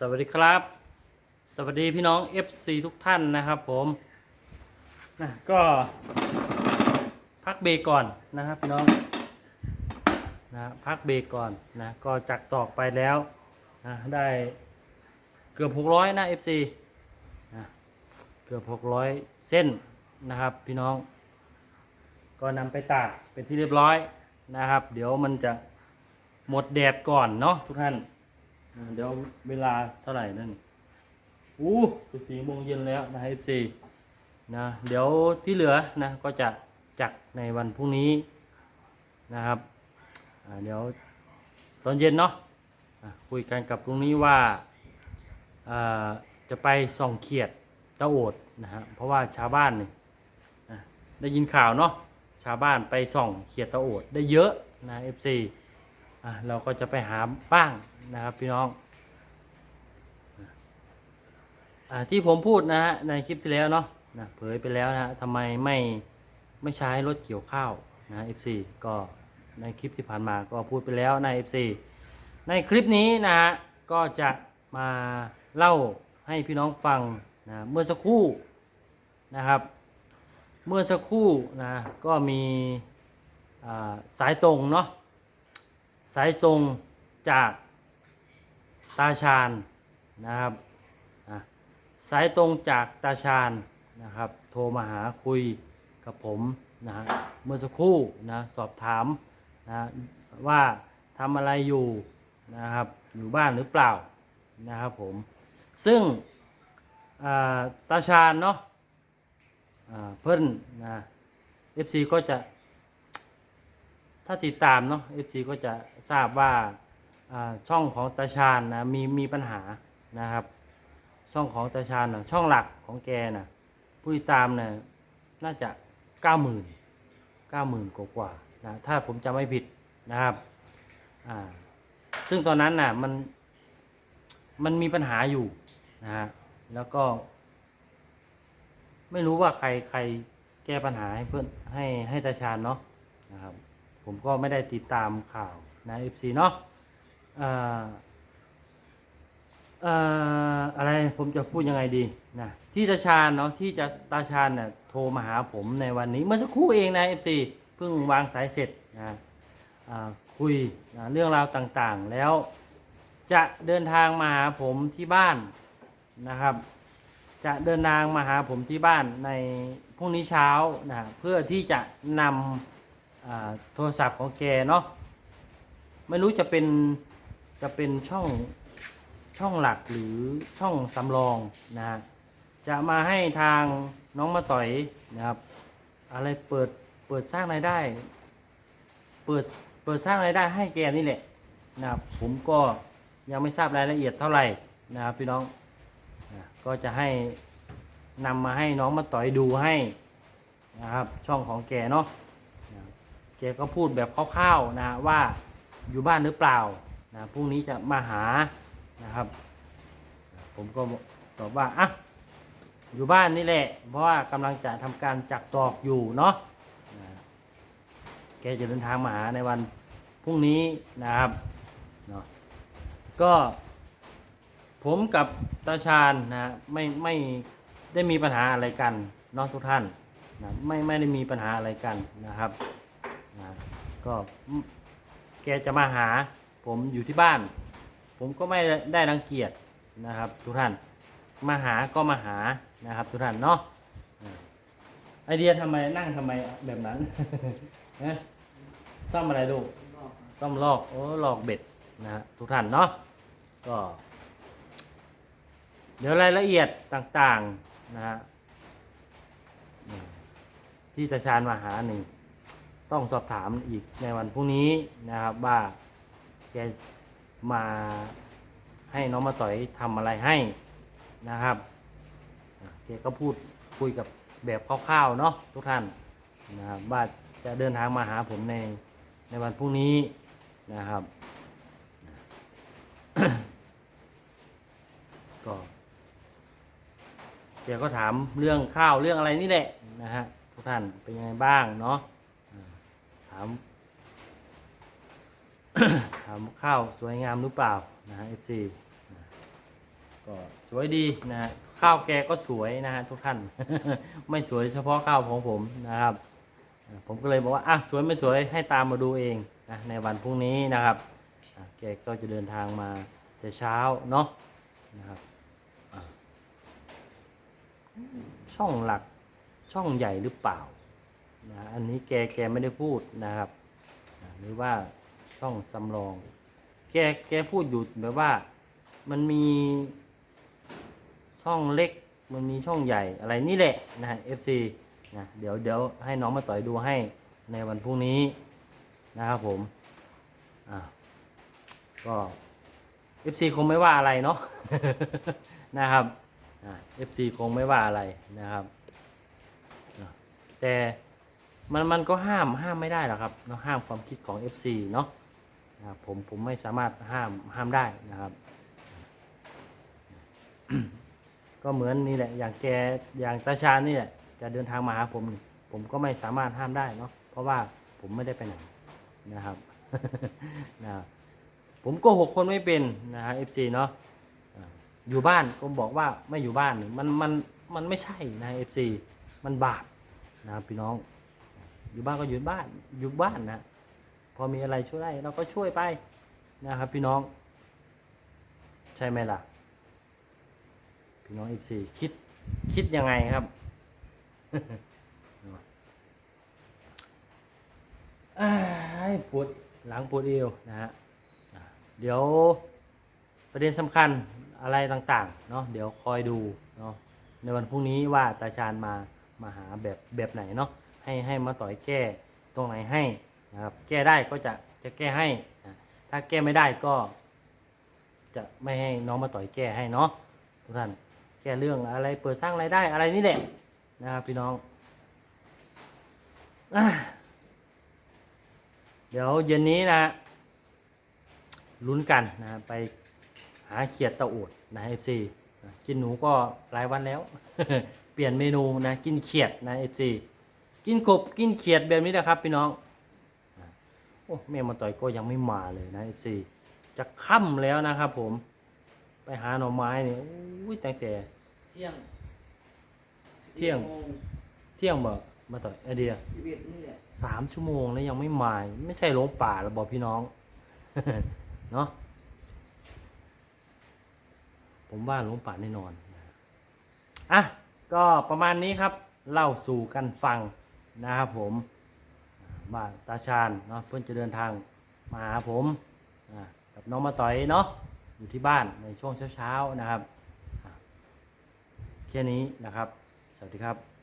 สวัสดีครับ สวัสดีพี่น้อง FC ทุกท่านนะครับผมนะก็พักเบรกก่อนนะครับพี่น้องนะพักเบรกก่อนนะก็จักตอกไปแล้วนะได้เกือบ 600 นะ FC นะเกือบ 600 เส้นนะครับพี่น้อง ก็นำไปตากเป็นที่เรียบร้อยนะครับ เดี๋ยวมันจะหมดแดดก่อนเนาะทุกท่าน เดี๋ยวเวลาเท่าไหร่นั่นอู้จะสี่โมงเย็นแล้วนะเอฟซีนะเดี๋ยวที่เหลือนะก็จะจักในวันพรุ่งนี้นะครับเดี๋ยวตอนเย็นเนาะะคุยกันกับพรุ่งนี้ว่าจะไปส่องเขียดตะโอดนะฮะเพราะว่าชาวบ้านนี่ได้ยินข่าวเนาะชาวบ้านไปส่องเขียดตะโอดได้เยอะนะเอฟซีอะเราก็จะไปหาบ้าง นะครับพี่น้องอที่ผมพูดนะฮะในคลิปที่แล้วเนาะนะเผยไปแล้วนะฮะทำไมไม่ไม่ใช้รถเกี่ยวข้าวนะ FC ก็ในคลิปที่ผ่านมาก็พูดไปแล้วใน FC ในคลิปนี้นะฮะก็จะมาเล่าให้พี่น้องฟังนะเมื่อสักครู่นะครับ เมื่อสักครู่นะก็มีสายตรงเนาะสายตรงจาก ตาชาญนะครับสายตรงจากตาชาญนะครับ โทรมาหาคุยกับผมนะฮะเมื่อสักครู่นะสอบถามนะว่าทำอะไรอยู่นะครับอยู่บ้านหรือเปล่านะครับผม ซึ่งาตาชาญเนาะาเพิ่นนะ FC ก็จะถ้าติดตามเนาะ FC ก็จะทราบว่า ช่องของตาชาญนะมีมีปัญหานะครับ ช่องของตาชาญนะช่องหลักของแกนะผู้ติดตามเนี่ยน่าจะเก้าหมื่นเก้าหมื่นกว่านะถ้าผมจำไม่ผิดนะครับอ่าซึ่งตอนนั้นน่ะมันมันมีปัญหาอยู่นะฮะแล้วก็ ไม่รู้ว่าใครใครแก้ปัญหาให้เพื่อนให้ให้ตาชาญเนาะนะครับ ผมก็ไม่ได้ติดตามข่าวนะ FC เนาะ อ่าเอ่อะไรผมจะพูดยังไงดีนะที่ตาชาญเนาะที่จะตาชาญเนี่ยโทรมาหาผมในวันนี้ เมื่อสักครู่เองนะ FC เพิ่งวางสายเสร็จนะคุยนะเรื่องราวต่างๆ แล้วจะเดินทางมาหาผมที่บ้านนะครับ จะเดินทางมาหาผมที่บ้านในพรุ่งนี้เช้านะเพื่อที่จะนำโทรศัพท์ของแกเนาะไม่รู้จะเป็น จะเป็นช่องช่องหลักหรือช่องสำรองนะฮะจะมาให้ทางน้องมาต่อยนะครับ อะไรเปิดเปิดสร้างรายได้ เปิดเปิดสร้างรายได้ให้แกนี่แหละนะครับผมก็ยังไม่ทราบรายละเอียดเท่าไหร่นะครับพี่น้องนะก็จะให้นำมาให้น้องมาต่อยดูให้นะครับช่องของแกเนาะแกก็พูดแบบคร่าวๆนะว่าอยู่บ้านหรือเปล่า นะพรุ่งนี้จะมาหานะครับ ผมก็ตอบว่าอะอยู่บ้านนี่แหละ เพราะว่ากำลังจะทำการจักตอกอยู่เนาะนะแกจะเดินทางมาหาในวันพรุ่งนี้นะครับเนาะก็ ผมกับตาชาญนะไม่ไม่ได้มีปัญหาอะไรกันเนาะทุกท่านนะไม่ไม่ได้มีปัญหาอะไรกันนะครับนะก็แกจะมาหา ผมอยู่ที่บ้าน ผมก็ไม่ได้รังเกียจนะครับ ทุกท่านมาหาก็มาหานะครับ ทุกท่านเนาะไอเดียทำไมนั่งทำไมแบบนั้นนะซ่อมอะไรลูกซ่อมลอกโอ้ลอกเบ็ดนะฮะทุกท่านเนาะก็ เดี๋ยวรายละเอียดต่างๆนะฮะที่ตาชาญมาหาหนึ่งต้องสอบถามอีกในวันพรุ่งนี้นะครับว่า แกมาให้น้องมาต่อยทำอะไรให้นะครับอะแกก็พูดคุยกับแบบคร่าวๆเนาะทุกท่านนะครับว่าจะเดินทางมาหาผมในในวันพรุ่งนี้นะครับ ก็แกก็ถามเรื่องข้าวเรื่องอะไรนี่แหละนะฮะทุกท่านเป็นยังไงบ้างเนาะถาม ข้าวสวยงามหรือเปล่านะฮะ FC ก็สวยดีนะฮะข้าวแกก็สวยนะฮะทุกท่าน ไม่สวยเฉพาะข้าวของผมนะครับ ผมก็เลยบอกว่าอะสวยไม่สวยให้ตามมาดูเองนะในวันพรุ่งนี้นะครับแกก็จะเดินทางมาแต่เช้าเนาะนะครับช่องหลักช่องใหญ่หรือเปล่านะอันนี้แกแกไม่ได้พูดนะครับ หรือว่า ช่องสำรอง แกแกพูดอยู่แบบว่า มันมีช่องเล็ก มันมีช่องใหญ่อะไรนี่แหละนะฮะ FC นะเดี๋ยวเดี๋ยวให้น้องมาต่อยดูให้ในวันพรุ่งนี้นะครับผมอ่าก็ FC คงไม่ว่าอะไรเนาะนะครับอ่า FC คงไม่ว่าอะไรนะครับแต่มันมันก็ห้ามห้ามไม่ได้หรอกครับเนาห้ามความคิดของ FC เนาะ นะครับผมผมไม่สามารถห้ามห้ามได้นะครับ ก็เหมือนนี่แหละ อย่างแกอย่างตาชาญนี่แหละจะเดินทางมาหาผม ผมก็ไม่สามารถห้ามได้เนาะเพราะว่าผมไม่ได้ไปไหนนะครับนะครับผมโก็หกคนไม่เป็นนะฮะ FC เนาะอ่าอยู่บ้านก็บอกว่าไม่อยู่บ้านมันมันมันไม่ใช่นะ FC มันบาปนะครับพี่น้อง อยู่บ้านก็อยู่บ้านอยู่บ้านนะ พอมีอะไรช่วยได้เราก็ช่วยไปนะครับ พี่น้อง ใช่ไหมล่ะ พี่น้องอีกสี่คิดคิดยังไงครับอ้ายปวดหลังปวดเอวนะฮะอะเดี๋ยวประเด็นสำคัญอะไรต่างๆเนาะเดี๋ยวคอยดูเนาะในวันพรุ่งนี้ว่าตาชาญมามาหาแบบแบบไหนเนาะให้ให้มาต่อยแก้ตรงไหนให้ นะครับ แก้ได้ก็จะจะแก้ให้ ถ้าแก้ไม่ได้ก็ จะไม่ให้น้องมาต่อยแก้ให้เนาะทุกท่านแก้เรื่องอะไรเปิดสร้างรายได้อะไรนี่แหละนะครับพี่น้องอเดี๋ยวเย็นนี้นะลุ้นกันนะไปหาเขียดตะโอดนะเอฟซีกินหนูก็หลายวันแล้ว เปลี่ยนเมนูนะ กินเขียดนะเอฟซีกินกบกินเขียดแบบนี้นะครับพี่น้อง โอ้แม่มาต่อยก็ยังไม่มาเลยนะเอฟซีจะค่ำแล้วนะครับผม ไปหาหน่อไม้เนี่ยอุ้ยตั้งแต่ เที่ยงเที่ยง โมเที่ยงบ่มาต่อยไอเดียสิบเอ็ดนี่แหละสามชั่วโมงแล้วยังไม่มาไม่ใช่หลงป่าหรอบอกพี่น้อง เนาะผมว่าหลงป่าแน่นอนอะก็ประมาณนี้ครับ เล่าสู่กันฟังนะครับผม บ้าตาชาญเนาะเพื่อนจะเดินทางมาหาผมอะกับน้องมาต่อยเนาะอยู่ที่บ้านในช่วงเช้าๆนะครับแค่นี้นะครับ สวัสดีครับ